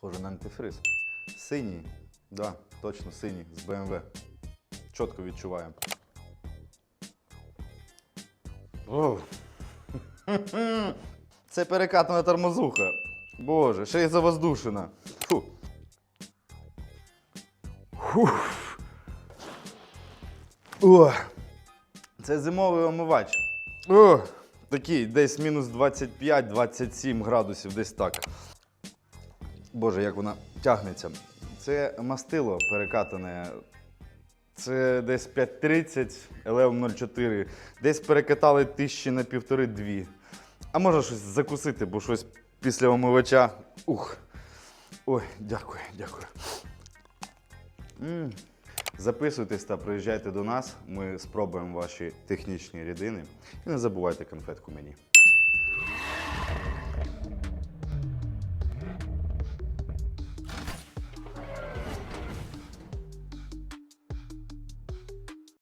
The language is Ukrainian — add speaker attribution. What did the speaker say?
Speaker 1: Схоже на антифриз. Синій. Да, точно синій, з BMW. Чітко відчуваємо. Це перекатана тормозуха. Боже, ще й завоздушена. Фу. Фух. О. Це зимовий омивач. О, такий, десь мінус 25-27 градусів, десь так. Боже, як вона тягнеться. Це мастило перекатане. Це десь 5.30, LM 04. Десь перекатали тисячі на півтори-дві. А може щось закусити, бо щось після омивача. Ух. Ой, дякую, дякую. м Записуйтесь та приїжджайте до нас. Ми спробуємо ваші технічні рідини. І не забувайте конфетку мені.